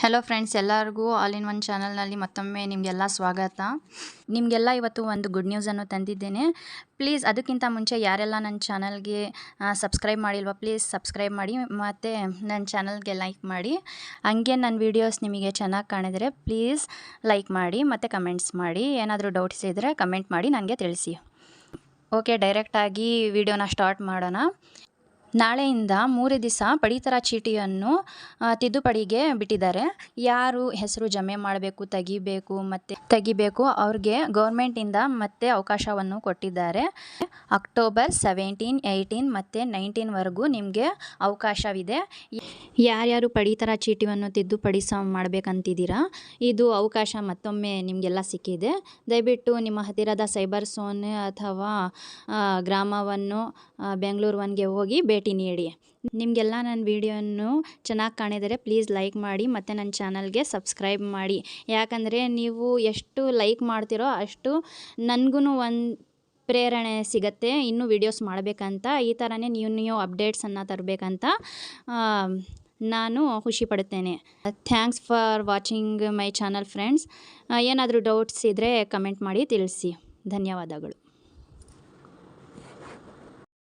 Hello friends ಎಲ್ಲರಿಗೂ all in one ಚಾನಲ್ನಲ್ಲಿ ಮತ್ತೊಮ್ಮೆ ನಿಮಗೆಲ್ಲ ಸ್ವಾಗತ. ನಿಮಗೆಲ್ಲ ಇವತ್ತು ಒಂದು ಗುಡ್ ನ್ಯೂಸನ್ನು ತಂದಿದ್ದೇನೆ. ಪ್ಲೀಸ್ ಅದಕ್ಕಿಂತ ಮುಂಚೆ ಯಾರೆಲ್ಲ ನನ್ನ ಚಾನಲ್ಗೆ ಸಬ್ಸ್ಕ್ರೈಬ್ ಮಾಡಿಲ್ವ ಪ್ಲೀಸ್ ಸಬ್ಸ್ಕ್ರೈಬ್ ಮಾಡಿ ಮತ್ತು ನನ್ನ ಚಾನಲ್ಗೆ ಲೈಕ್ ಮಾಡಿ. ಹಂಗೆ ನನ್ನ ವೀಡಿಯೋಸ್ ನಿಮಗೆ ಚೆನ್ನಾಗಿ ಕಾಣಿದರೆ ಪ್ಲೀಸ್ ಲೈಕ್ ಮಾಡಿ, ಮತ್ತು ಕಮೆಂಟ್ಸ್ ಮಾಡಿ. ಏನಾದರೂ ಡೌಟ್ಸ್ ಇದ್ದರೆ ಕಮೆಂಟ್ ಮಾಡಿ ನನಗೆ ತಿಳಿಸಿ. ಓಕೆ ಡೈರೆಕ್ಟಾಗಿ ವಿಡಿಯೋನ ಸ್ಟಾರ್ಟ್ ಮಾಡೋಣ. ನಾಳೆಯಿಂದ ಮೂರು ದಿವಸ ಪಡಿತರ ಚೀಟಿಯನ್ನು ತಿದ್ದುಪಡಿಗೆ ಬಿಟ್ಟಿದ್ದಾರೆ. ಯಾರು ಹೆಸರು ಜಮೆ ಮಾಡಬೇಕು, ತೆಗಿಬೇಕು, ಮತ್ತು ತೆಗಿಬೇಕು ಅವ್ರಿಗೆ ಗೌರ್ಮೆಂಟಿಂದ ಮತ್ತೆ ಅವಕಾಶವನ್ನು ಕೊಟ್ಟಿದ್ದಾರೆ. ಅಕ್ಟೋಬರ್ ಸೆವೆಂಟೀನ್, ಏಯ್ಟೀನ್ ಮತ್ತು ನೈನ್ಟೀನ್ವರೆಗೂ ನಿಮಗೆ ಅವಕಾಶವಿದೆ. ಯಾರ್ಯಾರು ಪಡಿತರ ಚೀಟಿಯನ್ನು ತಿದ್ದುಪಡಿಸ ಮಾಡಬೇಕಂತಿದ್ದೀರಾ, ಇದು ಅವಕಾಶ ಮತ್ತೊಮ್ಮೆ ನಿಮಗೆಲ್ಲ ಸಿಕ್ಕಿದೆ. ದಯವಿಟ್ಟು ನಿಮ್ಮ ಹತ್ತಿರದ ಸೈಬರ್ ಸೋನ್ ಅಥವಾ ಗ್ರಾಮವನ್ನು ಬೆಂಗಳೂರು ಒನ್ಗೆ ಹೋಗಿ ಭೇಟಿ ನೀಡಿ ನಿಮಗೆಲ್ಲ ನನ್ನ ವಿಡಿಯೋನು ಚೆನ್ನಾಗಿ ಕಾಣಿದರೆ ಪ್ಲೀಸ್ ಲೈಕ್ ಮಾಡಿ ಮತ್ತು ನನ್ನ ಚಾನಲ್ಗೆ ಸಬ್ಸ್ಕ್ರೈಬ್ ಮಾಡಿ. ಯಾಕಂದರೆ ನೀವು ಎಷ್ಟು ಲೈಕ್ ಮಾಡ್ತಿರೋ ಅಷ್ಟು ನನಗೂ ಒಂದು ಪ್ರೇರಣೆ ಸಿಗತ್ತೆ, ಇನ್ನು ವಿಡಿಯೋಸ್ ಮಾಡಬೇಕಂತ. ಈ ಥರನೇ ನ್ಯೂ ನ್ಯೂ ಅಪ್ಡೇಟ್ಸನ್ನು ತರಬೇಕಂತ ನಾನು ಖುಷಿ ಪಡುತ್ತೇನೆ. Thanks for watching my channel friends. ಏನಾದರೂ ಡೌಟ್ಸ್ ಇದ್ದರೆ ಕಮೆಂಟ್ ಮಾಡಿ ತಿಳಿಸಿ. ಧನ್ಯವಾದಗಳು.